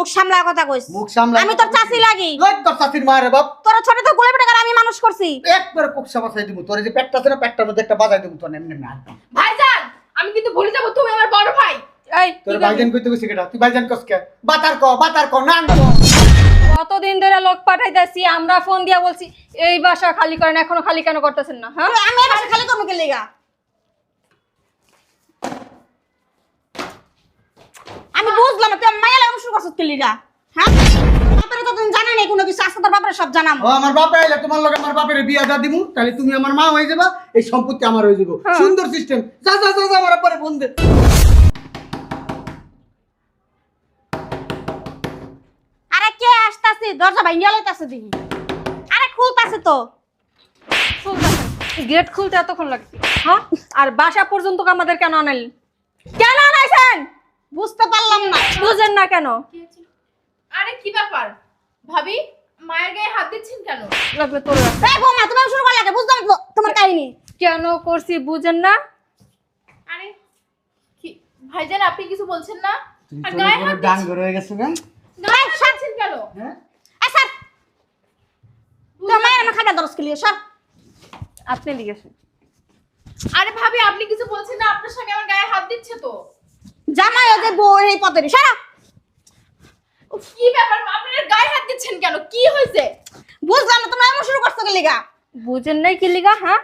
মুখ সামলা কথা কইস। মুখ সামলা আমি তোর চাচি লাগি। লই তোর চাচির মায়ের বাপ। তোর ছোট তো গুলে বেটা আমি মানুষ করছি। একবার কুকসা বাসাই দিব তোর যে পেটটা আছে না পেটটার মধ্যে একটা বাজাই দিব তোর এমনি না। ভাইজান আমি কিন্তু ভুলে যাব তুমি আমার বড় ভাই। এই তোর ভাইজান কইতে কইছি কেটা তুই ভাইজান কসকে বাতার ক বাতার ক নান ক। কতদিন ধরে লোক পাঠাইতেছি আমরা ফোন দিয়া বলছি এই বাসা খালি করেন এখনও খালি কেন করতেছেন না হ্যাঁ? আমি বাসা খালি করব কে লেগা? আমি বুঝলাম তুই মায়া লাগা শুরু করছিস কে লেগা? হ্যাঁ? বাপরে তো তুমি জানা নাই কোনো কিছু আজকে তোর বাপরে সব জানাম। ও আমার বাপে আইলে তোমার লগে আমার বাপের বিয়া দা দিমু তাহলে তুমি আমার মা হয়ে যাবা এই সম্পত্তি আমার হয়ে যাব। হ্যাঁ। সুন্দর সিস্টেম যা যা যা আমার পরে ফোন দে। আরে কে আসতাছে? দরজা ভাঙিয়া লইতাছে দেখি। আরে খুলতাছে তো। গেট খুলতে এতক্ষণ লাগছে। হ্যাঁ? আর বাসা পর্যন্ত আমাদের কেন আনালি? কেন বুঝতে পারলাম না। বুঝেন না কেন? আরে কি ব্যাপার? ভাবি মায়ের গায়ে হাত দিচ্ছেন কেন? লাগলে তোর। এই বৌমা তুমি শুরু করলে কেন? বুঝলাম তোমার কাহিনী। কেন করছি বুঝেন না? আরে কি ভাইজান আপনি কিছু বলছেন না? আর গায়ে হাত ডাং দিচ্ছেন- হয়ে গেছে না গায়ে হাত দিচ্ছেন কেন? হ্যাঁ? তোর মায়ের আমার খাবার দরজ খেলিয়ে সব আপনি লিখেছেন আরে ভাবি আপনি কিছু বলছেন না? আপনার স্বামী আমার গায়ে হাত দিচ্ছে তো। জামাই ও যে এই পথের সারা। কি ব্যাপার? আপনার গায়ে হাত দিচ্ছেন কেন? কি হয়েছে? বুঝলাম না তোমরা এমন শুরু করছ কে লেগা? বুঝেন নাই কি লিগা হ্যাঁ?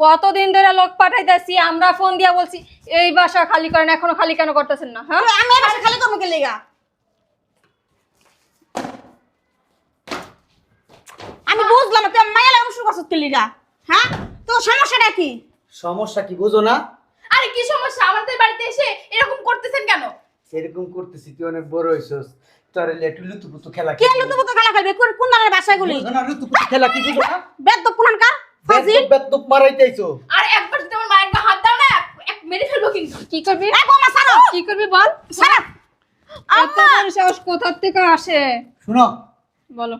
কতদিন ধরে লোক পাঠাইতেছি আমরা ফোন দিয়া বলছি এই বাসা খালি করেন এখনও খালি কেন করতেছেন না হ্যাঁ? আমি এই বাসা খালি করব কে লেগা? আমি বুঝলাম না তুই মায়া লাগা শুরু করছ কে লেগা? হ্যাঁ? তো সমস্যাটা কি? সমস্যা কি বুঝো না? আরে কি সমস্যা? আমাদের বাড়িতে এসে এরকম করতেছেন কেন? এরকম করতেছি তুই অনেক বড় হইছস। তোর লুতুপুতু খেলা কে আলো তুমি তো খেলা খেলবে? কোন কোন ধরনের বুঝো না লুতুপুতু খেলা কি বুঝো না? বেদ তো পুরানকার ফাজিল? বেদ্যুপ বেদ্যুপ মারাইতেইছো আর একবার যদি আমার মায়ের হাত দাও না এক- মেরে ফেলব কিন্তু। কি করবি? এই বৌমা সারো কি করবি বল? সারো এত বড় সাহস কোথার থেকে আসে? শুনো। বলো।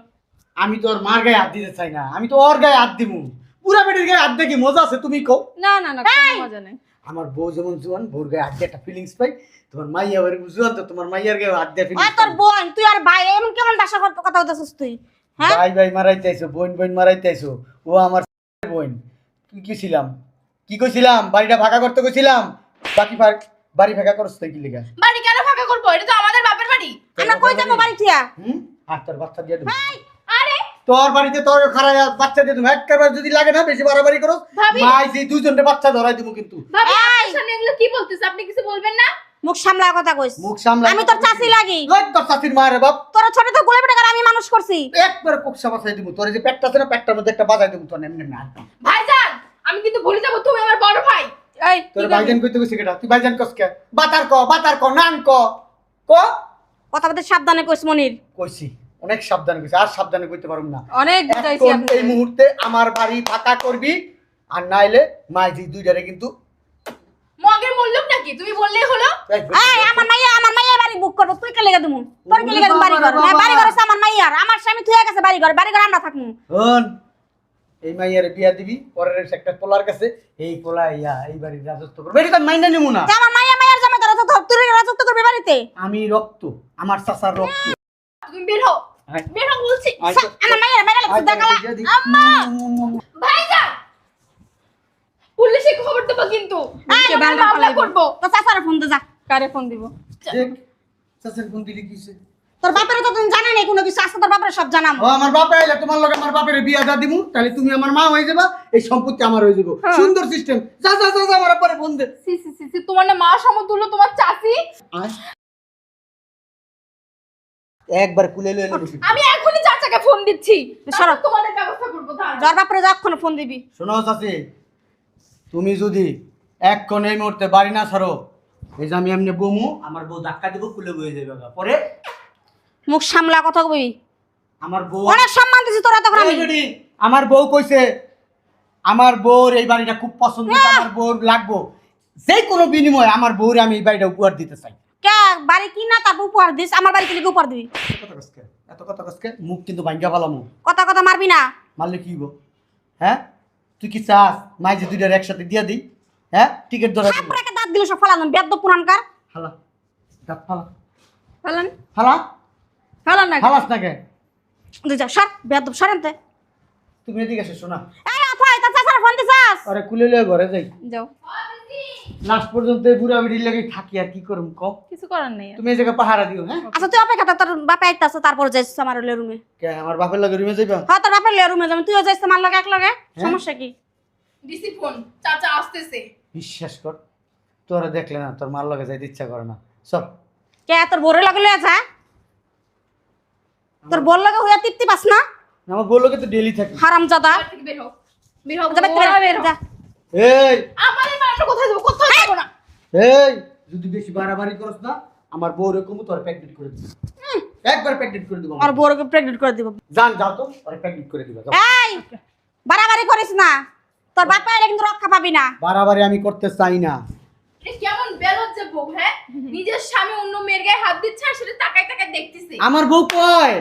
আমি তো ওর মার গায়ে হাত দিতে চাই না। আমি তো ওর গায়ে হাত দিমু। পুরা বেটির গায়ে হাত দেখি মজা আছে তুমি কও। না না না কোনো মজা নেই। আমার বউ যেমন জোয়ান বউর গায়ে হাত একটা ফিলিংস পাই। তোমার মাইয়া বাড়ি জোয়ান তো তোমার মাইয়ার গায়ে হাত দিয়ে ওই তোর বোন তুই আর ভাই এমন কেমন ভাষা কথা কথা বলতেছিস তুই? হ্যাঁ? ভাই ভাই মারাইতে আইছো বোন বোন মারাইতে আইছো। ও আমার বোন। কি কি ছিলাম কি কইছিলাম? বাড়িটা ফাঁকা করতে কইছিলাম। বাকি ফাঁক বাড়ি ফাঁকা করছ তুই কি লিগা? বাড়ি কেন ফাঁকা করব? এটা তো আমাদের বাপের বাড়ি। আমরা কই যাব বাড়ি? থিয়া হুম? আর তোর বাচ্চা দিয়ে দেবো। আরে তোর বাড়িতে তোর খারাপ বাচ্চা দিয়ে দেবো একবার যদি লাগে না বেশি বাড়াবাড়ি করো। মাই সেই দুইজনকে বাচ্চা ধরাই দেবো কিন্তু। ভাবি এই! আপনার সামনে এগুলো কি বলতেছে? আপনি কিছু বলবেন না? মুখ সামলা কথা কইস। মুখ সামলা আমি তোর চাচি লাগি। লই তোর চাচির মায়ের বাপ। তোর ছোট তো গুলে বেটা আমি মানুষ করছি। একবার কুকসা বাসাই দিব। তোর এই যে পেটটা আছে না পেটটার মধ্যে একটা বাজাই দেবো তোর এমনি না। ভাইজান আমি কিন্তু ভুলে যাব তুমি আমার বড় ভাই। এই তোর ভাইজান কইতে কইছি কেটা? তুই ভাইজান কসকে বাতার ক বাতার ক নান ক। ক? কথা বলতে সাবধানে কইস মনির। কইছি। অনেক সাবধানে কইছি আর সাবধানে কইতে পারুম না। অনেক বুঝাইছি এই মুহূর্তে আমার বাড়ি ফাঁকা করবি আর নাইলে মাই জি দুইটারে কিন্তু মগের মূল্য নাকি? তুমি বললেই হলো। এই, এই আমার মাইয়া আমার মাইয়া বাড়ি বুক করব তুই কে লেগে দিমু? তোর কে লেগে বাড়ি ঘর বাড়ি ঘর আমার মাইয়ার। আমার স্বামী তুই গেছে বাড়ি ঘর বাড়ি ঘর আমরা থাকমু। হন এই মাইয়ারে বিয়া দিবি পরের একটা পোলার কাছে এই পোলা ইয়া এই বাড়ির রাজত্ব করবে। এটা মাইনা নিমু না। তা আমার মাইয়া মাইয়ার জামাই তোরা তো তুই রাজত্ব করবি বাড়িতে? আমি রক্ত আমার চাচার রক্ত। তুমি বের হও। বের হও বলছি। আমার মাইয়া লাগছে দেখালা। আম্মা! ভাইজান! পুলিশে খবর দেবো কিন্তু। মামলা। করব। তো চাচার ফোন দে যা। কারে ফোন দিব? চাচার কোন দিলি কিছে তোর বাপের তো তুমি জানাই নাই কোনো কিছু আজকে তোর বাপের সব জানাম। ও আমার বাপে আইলে তোমার লগে আমার বাপের বিয়া দা দিমু তাহলে তুমি আমার মা হয়ে যাবা এই সম্পত্তি আমার হয়ে যাব। হ্যাঁ। সুন্দর সিস্টেম যা যা যা আমার পরে ফোন দে। সি সি সি তোমার না মা সমতুল্য তোমার চাচি। একবার কুলে লইলে আমি এখনই চাচাকে ফোন দিচ্ছি। সরো। তোমাদের ব্যবস্থা করব। জ্বর বাপরে যখন ফোন দিবি। শোনো চাচি তুমি যদি এক্ষণ এই মুহূর্তে বাড়ি না ছাড়ো এই যে আমি এমনি বমু আমার বউ ধাক্কা দিব কুলে বয়ে যাবে। পরে? মুখ সামলা কথা কবি। আমার বউ অনেক সম্মান দিছি তোরা তখন আমি। এই আমার বউ কইছে আমার বউর এই বাড়িটা খুব পছন্দ আমার বউর লাগবো। যে কোনো বিনিময়ে আমার বউরে আমি এই বাড়িটা উপহার দিতে চাই। কে? বাড়ি কি না তারপর উপহার দিস? আমার বাড়ি থেকে উপহার দিবি। এত কথা কসকে এত কথা কসকে মুখ কিন্তু ভাঙ্গা কথা কথা মারবি না। মারলে কি হইব? হ্যাঁ? তুই কি চাস মাই যে দুইটার একসাথে দিয়া দিই? হ্যাঁ? টিকিট ধরা দিবো। তারপরে একটা দাঁত দিল সব ফালানো বেদ্য পুরানকার। হালা দাঁত ফালা। ফালান। হালা ফালান না হালাস না কে তুই যা সর। বেদব সরেনতে তুমি এদিকে এসে শোনা। এই অথয় তা চাচার ফোন দিছাস? আরে কুলে লয়ে ঘরে যাই। যাও। লাস্ট পর্যন্ত এই বুড়া বিড়ির লেগে থাকি আর কি করুম কম কিছু করার নেই। তুমি এই জায়গায় পাহারা দিও হ্যাঁ? আচ্ছা তুই অপেক্ষা তোর বাপে আইতাছে তারপর যাইছিস আমার লে রুমে কে আমার বাপের লগে রুমে যাইবা? হ্যাঁ তোর বাপের লে রুমে যাবি তুইও যাইছিস আমার লগে এক লগে? সমস্যা কি? দিছি ফোন চাচা আসতেছে। বিশ্বাস কর তোরা দেখলে না তোর মার লগে যাইতে ইচ্ছা করে না। সব কে তোর বোরে লগে লয়ে যা। তোর বোর লগে হইয়া তৃপ্তি পাস না? আমার বউ লোকে তো ডেলি থাকি। হারাম জাদা বাড়ি থেকে বের হোক বের হোক যাবে বের যা এই! আমার এই কোথায় যাব? কোথায় যাব না। এই যদি বেশি বাড়াবাড়ি করছ না আমার বউ রকম তোর প্যাকেট করে দিব। একবার প্যাকেট করে দিব আর বোরকে প্রেগনেন্ট করে দিব। জান যাও তো ওর প্যাকেট করে দিবা এই বাড়াবাড়ি করিস না। তোর বাপে আইলে কিন্তু রক্ষা পাবি না। বাড়াবাড়ি আমি করতে চাই না। কেমন বউ হ্যাঁ? নিজের স্বামী অন্য মেয়ের গায়ে হাত দিচ্ছে আর সেটা তাকায় তাকায় দেখতেছে। আমার বউ কয়?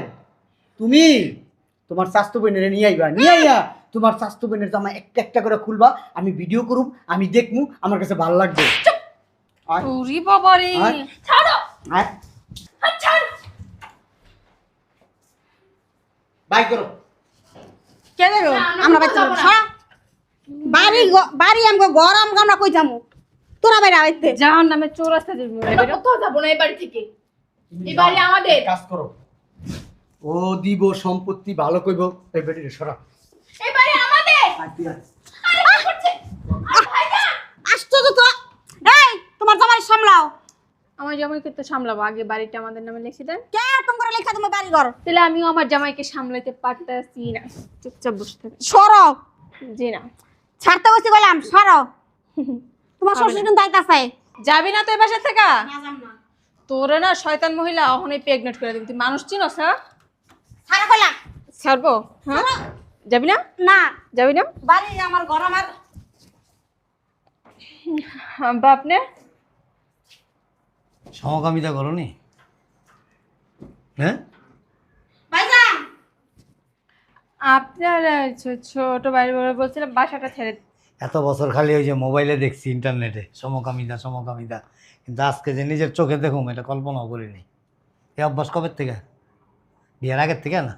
তুমি তোমার স্বাস্থ্য বোনের নিয়ে আইবা নিয়ে আইয়া। তোমার স্বাস্থ্য বোনের জামা একটা একটা করে খুলবা আমি ভিডিও করুম আমি দেখমু আমার কাছে ভালো লাগবে। ওরে বাবা রে ছাড়ো! আয়, হাত ছাড়! বাই করো। কে দেবো আমরা আমরা কোথাও বাইতে যাব না। সরা বাড়ি বাড়ি আমগো ঘর আমগো কই যামু? তোরা বাইরে আইতে। যাওয়ার নামে চৌরাস্তা যাবি কোথাও যাব না এই বাড়ি থেকে। এই বাড়ি আমাদের। কাজ করো। ও দিব সম্পত্তি ভালো কইব এই বেটিরে সরা। আশ্চর্য তো! এই তোমার জামাই সামলাও। আমার জামাইকে তো সামলাবো আগে বাড়িটা আমাদের নামে লিখে দেন কে তোমার লেখা তোমার বাড়ি ঘর? তাহলে আমিও আমার জামাইকে সামলাইতে পারতেছি না। চুপচাপ বসে থাকি। সরো! জি না। ছাড়তে বসে সরো! তোমার শ্বশুর। কিন্তু আইতাছে। যাবি না তো এই বাসা থেকে? না না। তোরে না শয়তান মহিলা অহনই প্রেগনেন্ট করে দিবি। তুই মানুষ চিনস হ্যাঁ? ছাড়া ছাড়বো? হ্যাঁ যাবি না? না। যাবি না? বাড়ি আমার ঘর আমার। বাপনে সমকামিতা করো নি হ্যাঁ আপনার ছোট বাড়ি বলে বলছিলাম বাসাটা ছেড়ে এত বছর খালি ওই যে মোবাইলে দেখছি ইন্টারনেটে সমকামিতা সমকামিতা। কিন্তু আজকে যে নিজের চোখে দেখুম এটা কল্পনাও করিনি। এই অভ্যাস কবের থেকে? বিয়ের আগের থেকে না?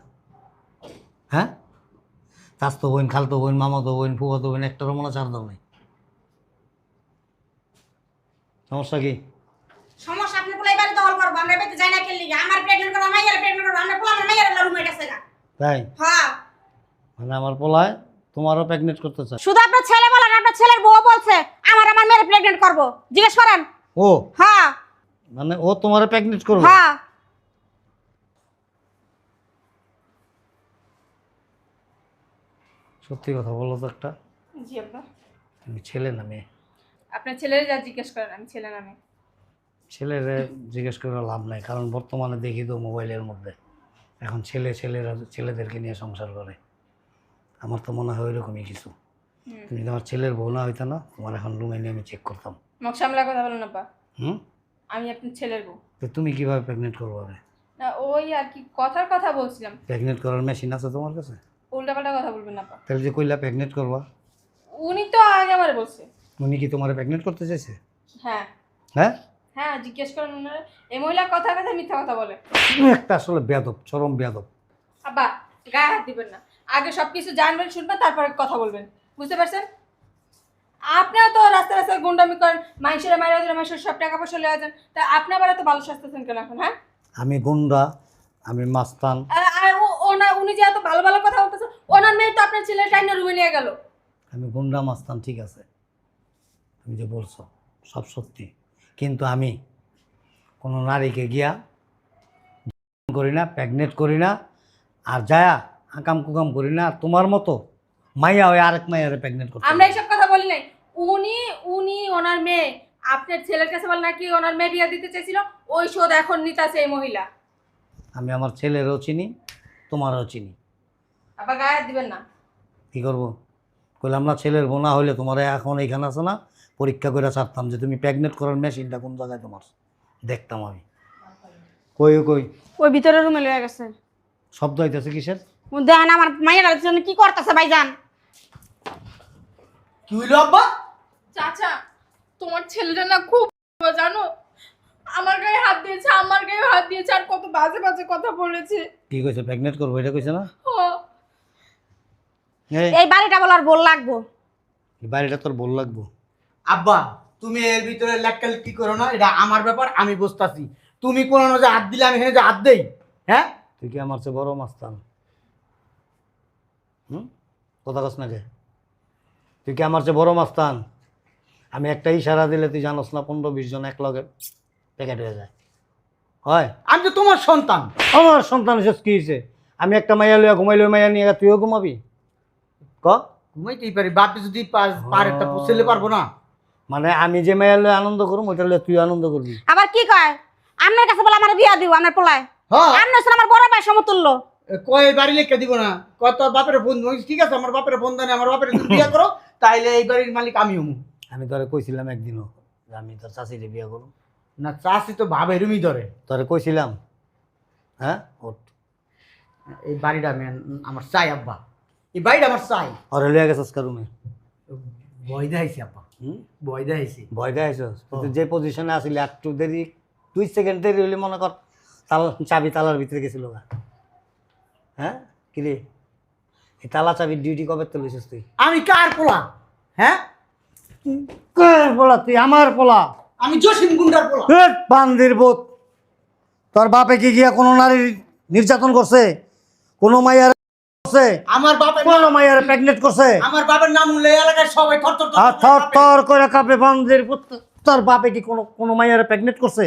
হ্যাঁ? চাস্তো বোন খালতো বোন মামাতো বোন ফুয়াতো বোন একটারও মনে চার দাও নেই। সমস্যা কি? সমস্যা আপনি পোলাই বাড়ি দখল করব আমরা বেতে যাই না কেলি আমার প্রেগনেন্ট করা মাইয়ার প্রেগনেন্ট করা আমরা পোলা আমার মাইয়ার রুমে গেছে গা। তাই? হ্যাঁ। মানে আমার পোলায় তোমারও প্রেগনেন্ট করতে চায়। শুধু আপনার ছেলে বলেন আপনার ছেলের বউ বলছে আমার আমার মেয়ের প্রেগনেন্ট করব। জিজ্ঞেস করেন। ও? হ্যাঁ। মানে ও তোমার প্রেগনেন্ট করবে? হ্যাঁ। সত্যি কথা বলো তো একটা। জি আব্বা তুমি ছেলে না মেয়ে। আপনার ছেলের যা জিজ্ঞেস করেন আমি ছেলে নামে ছেলেরে জিজ্ঞেস করে লাভ নাই কারণ বর্তমানে দেখি তো মোবাইলের মধ্যে। এখন ছেলে ছেলেরা ছেলেদেরকে নিয়ে সংসার করে। আমার তো মনে হয় ওইরকমই কিছু। তুমি তোমার ছেলের বউ না হইতো না তোমার এখন রুমে নিয়ে আমি চেক করতাম। মুখ সামলা কথা না আব্বা। হুম? আমি আপনার ছেলের বউ। তো তুমি কীভাবে প্রেগনেন্ট করবে? না ওই আর কি কথার কথা বলছিলাম। প্রেগনেন্ট করার মেশিন আছে তোমার কাছে? উল্টাপাল্টা কথা বলবেন না আব্বা তাহলে যে কইলা প্রেগনেন্ট করবা? উনি তো আগে আমার বলছে। উনি কি তোমার প্রেগনেন্ট করতে চাইছে? হ্যাঁ। হ্যাঁ? হ্যাঁ জিজ্ঞেস করেন ওনারা এই মহিলা কথা কথা মিথ্যা কথা বলে। তুমি একটা আসলে বেয়াদব চরম বেয়াদব। আব্বা গায়ে হাত দিবেন না। আগে সব কিছু জানবেন শুনবেন তারপরে কথা বলবেন। বুঝতে পারছেন? আপনারা তো রাস্তা রাস্তায় গুন্ডামি করেন মানুষেরা দিলে মানুষের সব টাকা পয়সা লেওয়া যান। তা আপনি আবার এত ভালো সাজতেছেন কেন এখন হ্যাঁ? আমি গুন্ডা আমি মাস্তান। আর আর ও- ওনার উনি যে এত ভালো ভালো কথা বলতেছেন ওনার মেয়ে তো আপনার ছেলের টাইনে রুমে নিয়ে গেল। আমি গুন্ডা মাস্তান ঠিক আছে। তুমি যে বলছো সব সত্যি। কিন্তু আমি কোনো নারীকে গিয়া করি না প্রেগনেন্ট করি না আর যায়া আকাম কুকাম করি না আর তোমার মতো মাইয়া হয়ে আরেক মাইয়ারে প্রেগনেন্ট করতে আমরা। এইসব কথা বলি নাই। উনি উনি ওনার মেয়ে আপনার ছেলের কাছে বল নাকি ওনার মেয়ে বিয়ে দিতে চাইছিল ওই শোধ এখন নিতাছে এই মহিলা। আমি আমার ছেলেরও চিনি তোমারও চিনি। আবার গায়ে দিবেন না? কী করব? কইলাম না ছেলের বোনা হইলে তোমার এখন এইখানে আছে না পরীক্ষা করে ছাড়তাম যে তুমি প্রেগনেন্ট করার মেশিনটা কোন জায়গায় তোমার? দেখতাম আমি। কই কই? ওই ভিতরে রুমে লয়ে গেছে। শব্দ হইতেছে কিসের? দেখেন আমার মাইয়ার জন্য কি করতেছে ভাইজান? কি হইল আব্বা? চাচা তোমার ছেলেটা না খুব জানো? আমার গায়ে হাত দিয়েছে আমার গায়ে হাত দিয়েছে আর কত বাজে বাজে কথা বলেছে। কি কইছে প্রেগনেন্ট করব এটা কইছে না? এই। বাড়িটা বলার বল লাগবো। এই বাড়িটা তোর বল লাগবো। আব্বা তুমি এর ভিতরে লেখালেখি করো না এটা আমার ব্যাপার আমি বুঝতাছি। তুমি কোনো যে হাত দিলে আমি এখানে যে হাত দেই হ্যাঁ? তুই কি আমার চেয়ে বড় মাস্তান? হুম? কথা কস না কে? তুই কি আমার চেয়ে বড় মাস্তান? আমি একটা ইশারা দিলে তুই জানোস না পনেরো বিশ জন এক লগে প্যাকেট হয়ে যায়। হয়? আমি তো তোমার সন্তান। আমার সন্তান শেষ কি হয়েছে? আমি একটা মাইয়া লইয়া ঘুমাইলে মাইয়া নিয়ে তুইও ঘুমাবি? ক? ঘুমাইতেই পারি বাপে যদি পারে তা পুষলে পারব না। মানে আমি যে মাইয়া লইয়া আনন্দ করুম ওইটা লইয়া তুই আনন্দ করবি। আবার কি কয়? আপনার কাছে বলে আমার বিয়া দিব পোলায়। হ্যাঁ। আমার বড় ভাই সমতুল্য। কয় বাড়ি লেখা দিব না। বাপের ঠিক আছে আমার বাপের ফোন দেন আমার বাপের বিয়া করো তাইলে এই বাড়ির মালিক আমি হমু। আমি তোরে কইছিলাম একদিনও আমি তোর চাষিরে বিয়ে করুম। না চাষি তো ভাবে রুমি ধরে। তোরে কইছিলাম হ্যাঁ? ওঠ। এই বাড়িটা আমি আমার চাই আব্বা। এই বাড়িটা আমার চাই। ওরে লইয়া গেছিস কা রুমে? ভয় দেখাইছি আব্বা। হুম? ভয় দেখাইছি। ভয় দেখাইছস? তুই যে পজিশনে আসিলি একটু দেরি দুই সেকেন্ড দেরি হইলে মনে কর তাল চাবি তালার ভিতরে গেছিল গা। হ্যাঁ? কিরে এই তালা চাবি ডিউটি কবে তো লইছিস তুই? আমি কার পোলা? হ্যাঁ? কার পোলা তুই? আমার পোলা? আমি জসিম গুন্ডার পোলা। বান্দির বোধ তোর বাপে কি গিয়া কোনো নির্যাতন করছে? কোনো মাইয়ার করছে? আমার বাপের কোনো মাইয়ার প্রেগনেন্ট করছে? আমার বাবার নাম উল্লেখ এলাকায় সবাই থর থর আর থর থর করে কাঁপে বান্দির পুত তোর বাপে কি কোনো কোনো মাইয়ার প্রেগনেন্ট করছে?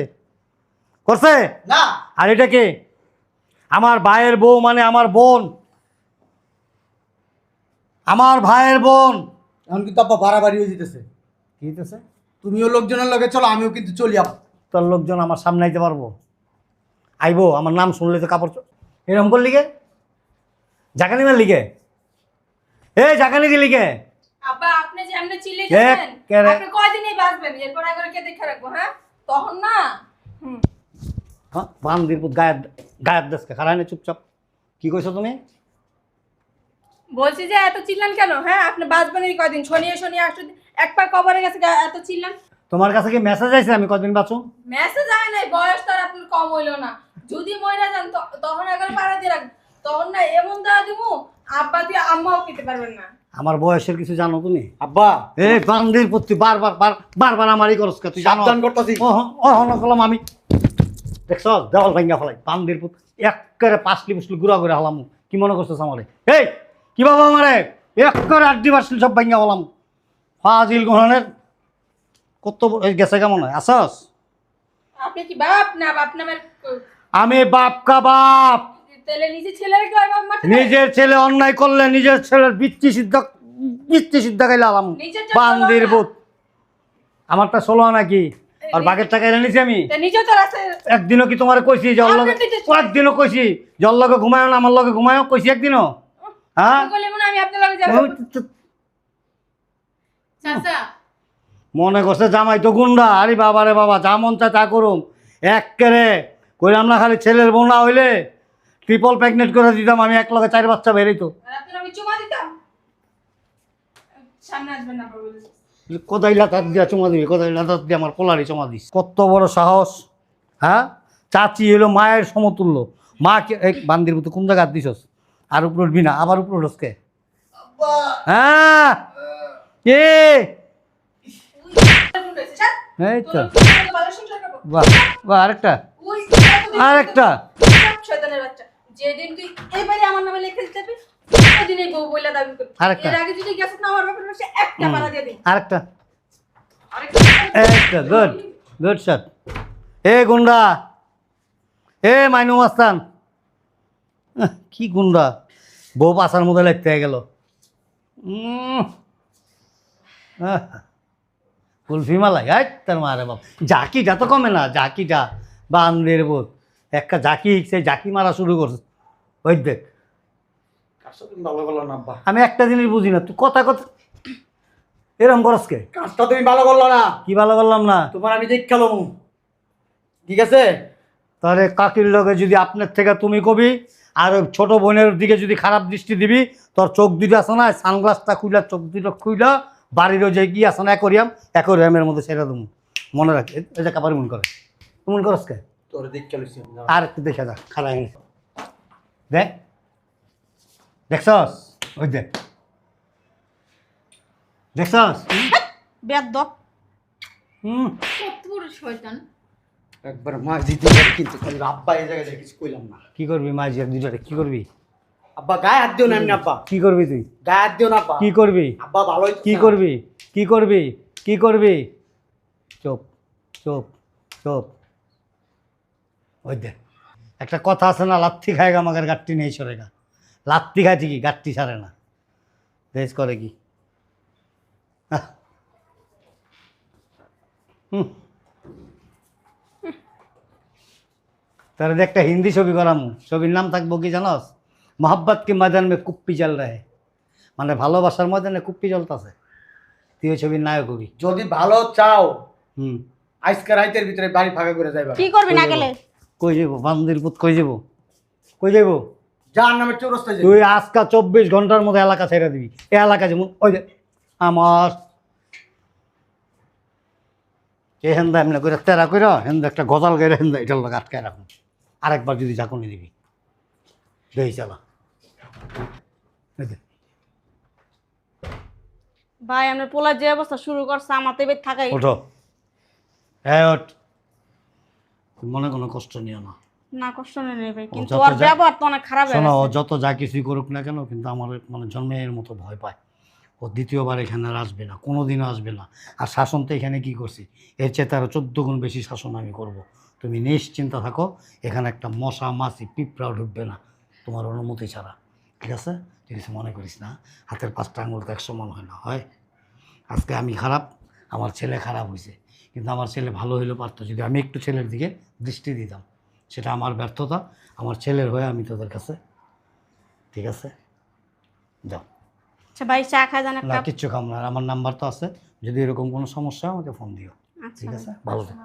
করছে? না। আর এটা কে? আমার ভাইয়ের বউ মানে আমার বোন। আমার ভাইয়ের বোন। এখন কিন্তু আব্বা বাড়াবাড়ি হয়ে যেতেছে। কি হইতেছে? তুমিও লোকজনের লগে চলো আমিও কিন্তু চলি আব্বা তোর লোকজন আমার সামনে আইতে পারব। আইবো আমার নাম শুনলে তো কাপড় এরকম করলি গে জাকানি মারলি গে এ জাকানি দিলি গে আব্বা আপনি যে এমনি চিল্লে কে- গেছেন আপনি কয়দিনই বাঁচবেন? এরপর আগে কে দেখে রাখব হ্যাঁ? তখন না? হ্যাঁ বান্দির গায়ের গায়ের দেশকে খারাই না চুপচাপ। কি কইছো তুমি? বলছি যে এত চিল্লান কেন? হ্যাঁ আপনি বাঁচবেন এই কয়দিন। শনিয়ে শনিয়ে আসতে এক পা কবরে গেছে এত চিল্লান। তোমার কাছে কি মেসেজ আইছে আমি কদিন বাঁচুম মেসেজ আয় নাই বয়স তো আর আপনার কম হইল না। যদি মইরা যান তো- তখন একবার পাড়া দিয়ে রাখ তখন না এমন দেওয়া দিমু আব্বা দিয়ে আম্মাও খেতে পারবেন না। আমার বয়সের কিছু জানো তুমি? আব্বা! এই বান্দির প্রতি বারবার বারবার আমারই করস কে তুই জানো? সাবধান করতেছি। অহন করলাম আমি। দেখছ দেওয়াল ভাঙ্গা ফেলাই। বান্দির পুত একেবারে পাঁচলি পুসলি গুড়া করে হলাম। কি মনে করছিস আমারে? এই! কি বাবা আমারে? একেবারে আড্ডি বাসলি সব ভাঙ্গা হলাম ফাজিল গ্রহণের কত গেছে কেমন হয়? আসস? আপনি কি বাপ না বাপ নামের আমি বাপ কা বাপ? নিজের ছেলে অন্যায় করলে নিজের ছেলের বৃত্তি সিদ্ধ বৃত্তি সিদ্ধ খাইলে আলাম। বান্দির বুত আমারটা ষোলো নাকি? আর বাঘের টাকা এনে নিছি আমি? একদিনও কি তোমার কইছি জল লগে একদিনও কইছি জল লগে ঘুমায় না আমার লগে ঘুমায় কইছি একদিনও? মনে হয় মনে করছে জামাই তো গুন্ডা। আরে বাবা রে বাবা যা মন চায় তা করুম। এক কেরে কইলাম না খালি ছেলের বোনা হইলে ট্রিপল প্রেগনেন্ট করে দিতাম আমি এক লগে চার বাচ্চা বেরিত কোথায় দিয়া চমা দিবি কোথায় লাতার দিয়ে আমার চমা দিস। কত বড় সাহস হ্যাঁ? চাচি হলো মায়ের সমতুল্য। মা বান্দির মতো কোন জায়গা দিছস? আর উপর উঠবি না আবার উপর উঠসকে হ্যাঁ! কে? এই তো। বাহ বাহ আরেকটা। আরেকটা। যেদিন তুই এবারে আমার নামে লিখে দিতে পারবি সেদিন এই বউ বইলা দাবি করবি এর আগে যদি গেছিস না আমার বাপের পাশে একটা মারা দিয়ে দিই আরেকটা গুড গুড শট এ গুন্ডা। এ মাইনু মাস্তান কি গুন্ডা। বউ পাশার মধ্যে লাগতে গেল। কুলফি মালাই আয় তার মারে বাপ। জাকিটা তো কমে না জাকিটা বান্দের বোধ একটা জাকি সে জাকি মারা শুরু করছে। ওই দেখ। ভালো করল না আমি একটা জিনিস বুঝি না তুই কথা কথা এরম করসকে কাজটা তুমি ভালো করল না? কি ভালো করলাম না? তোমার আমি দেখ খেলো ঠিক আছে? তাহলে কাকির লগে যদি আপনার থেকে তুমি কবি আর ওই ছোট বোনের দিকে যদি খারাপ দৃষ্টি দিবি তোর চোখ দুটো আছে না সানগ্লাসটা খুইলা চোখ দুটো খুইলা বাড়িরও যে কি আছে না অ্যাকোরিয়াম অ্যাকোরিয়ামের মধ্যে সেটা তুমি মনে রাখ এই যে কাপারি মন করে। এমন করস কে? তোর আর একটু দেখে যা খারাপ দেখ। দেখছস? ওই দেখ। দেখছস? বেদ হুম। শয়তান। একবার কিন্তু খালি আব্বা এই জায়গায় কিছু কইলাম না। কি করবি মাঝি দুটারে কি করবি? আব্বা গায়ে হাত দিও না এমনি আব্বা। কি করবি তুই? গায়ে হাত দিও না আব্বা। কি করবি? আব্বা ভালোই কি করবি? কি করবি? কি করবি? চুপ চুপ চুপ। ওই দেখ একটা কথা আছে না লাত্তি খায় গা আমাদের গাঠটি নেই সরে গা। লাত্তি খায় ঠিকই গাঠটি ছাড়ে না। দেশ করে কি। হুম। তাহলে একটা হিন্দি ছবি করাম ছবির নাম থাকব কি জানস? মোহাব্বত কি ময়দান মে কুপ্পি জল রহে। মানে ভালোবাসার ময়দানে কুপ্পি চলতেছে তুই ওই ছবির নায়ক হবি। যদি ভালো চাও হুম। আজকে রাইতের ভিতরে বাড়ি ফাঁকা করে যাইবা। কি করবি না কই গেলে কই যাব? বান্দির পুত কই যাব? কই যাব যার নামে চৌরাস্তায় তুই আজকা চব্বিশ ঘণ্টার মধ্যে এলাকা ছেড়ে দিবি। এ এলাকা যেমন ওই যে আমার। এ হেন্দা এমনি করে তেরা করে হেন্দা একটা গজাল গাইলে হেন্দা এটার লোক আটকায় রাখুন আরেকবার যদি ঝাঁকুনি দিবি। দেই চালা। ভাই আপনার পোলার যে অবস্থা শুরু করছে আমার তো থাকাই ওঠো। হ্যাঁ ওঠ। মনে কোনো কষ্ট নিও না। না কষ্ট নেই ভাই কিন্তু যত ওর যা- ব্যবহার তো অনেক খারাপ শোনো ও যত যা কিছুই করুক না কেন কিন্তু আমার মানে জন্মের মতো ভয় পায়। ও দ্বিতীয়বার এখানে আর আসবে না কোনো দিনও আসবে না। আর শাসন তো এখানে কি করছি? এর চেয়ে তারও চোদ্দ গুণ বেশি শাসন আমি করব। তুমি নিশ্চিন্তা থাকো এখানে একটা মশা মাছি পিঁপড়াও ঢুকবে না তোমার অনুমতি ছাড়া। ঠিক আছে? তুই কিছু মনে করিস না। হাতের পাঁচটা আঙুল তো এক সমান হয় না হয়? আজকে আমি খারাপ আমার ছেলে খারাপ হয়েছে কিন্তু আমার ছেলে ভালো হইলেও পারতো যদি আমি একটু ছেলের দিকে দৃষ্টি দিতাম। সেটা আমার ব্যর্থতা আমার ছেলের হয়ে আমি তোদের কাছে। ঠিক আছে? যাও। আচ্ছা ভাই চা খাই জান না কিচ্ছু খাম না আর আমার নাম্বার তো আছে। যদি এরকম কোনো সমস্যা হয় আমাকে ফোন দিও। আচ্ছা ঠিক আছে? ভালো থেকো।